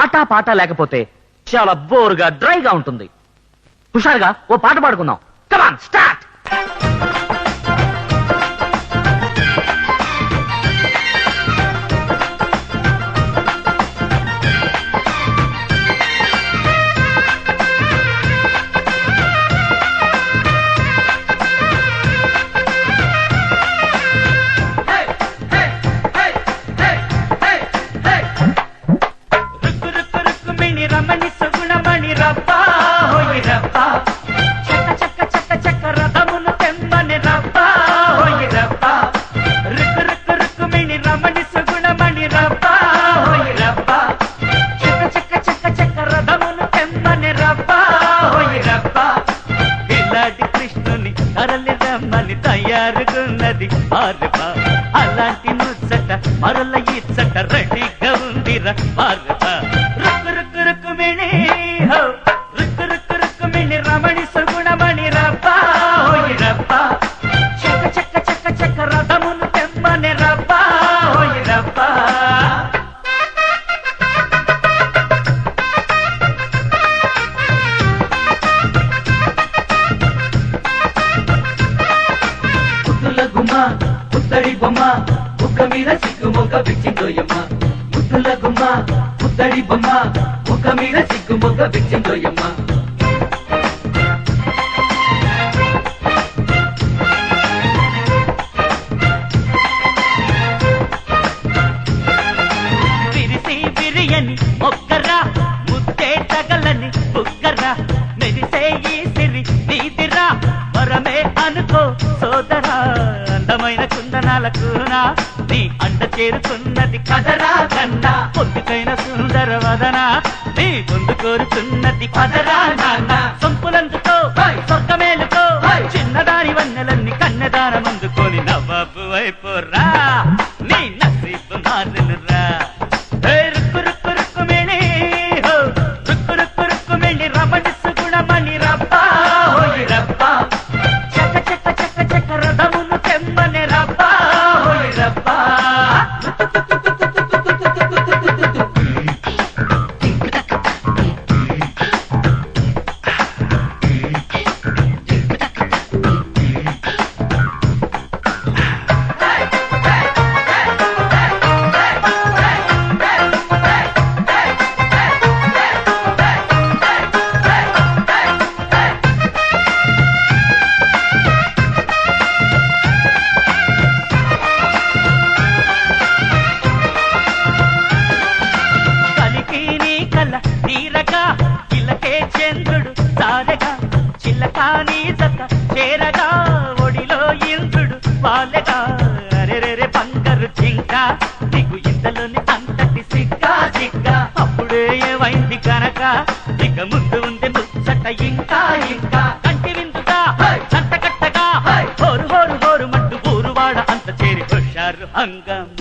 ఆటా పాట లేకపోతే చాలా బోరుగా డ్రైగా ఉంటుంది. హుషారుగా ఓ పాట పాడుకుందాం. కమాన్ స్టార్ట్ కృష్ణుని తరలి రమ్మని తయారుగున్నది మారుబా అలాంటి ముచ్చట మరల ఇచ్చట రెడీగా ఉందిరా ముద్దడి బొమ్మ ముక్క మీద చిక్కు మొక్క పిచ్చిందోయమ్మ ముద్దుల గుమ్మ ముద్దడి బొమ్మ ముక్క మీద చిక్కు మొక్క పిచ్చిందోయమ్మ విరిసి విరియని ముద్దే తగలని బుక్కరా మెరిసే ఈ సిరి నీదిరా వరమే అనుకో సోదరా. కుందనాల కూనా నీ అండ చేరుతున్నది కదరా కన్నా. పొద్దుకైన సుందర వదన. నీ ముందు కోరుతున్నది పదరా నాన్న. సొంపులందుకో స్వర్గమేలుకో. చిన్నదాని వన్నెలన్నీ కన్నెదానం అందుకొని నవ్వబు అయిపోరా నీ నసీబు మారునురా ఇలకే చంద్రుడు సారగా చిల్లకా నీ జత చేరగా ఒడిలో ఇంద్రుడు వాలెగా. అరెరెరె బంగారు జింక నీకు ఇంతలోని అంతటి సిగ్గా సిగ్గా అప్పుడే ఏమైంది కనుక? ఇక ముందు ఉంది ముచ్చట ఇంకా ఇంకా. కంటి విందుగా సంత కట్టగా. హోరు హోరు హోరు మంటూ ఊరువాడ అంత చేరి హుషారు హంగమ్మా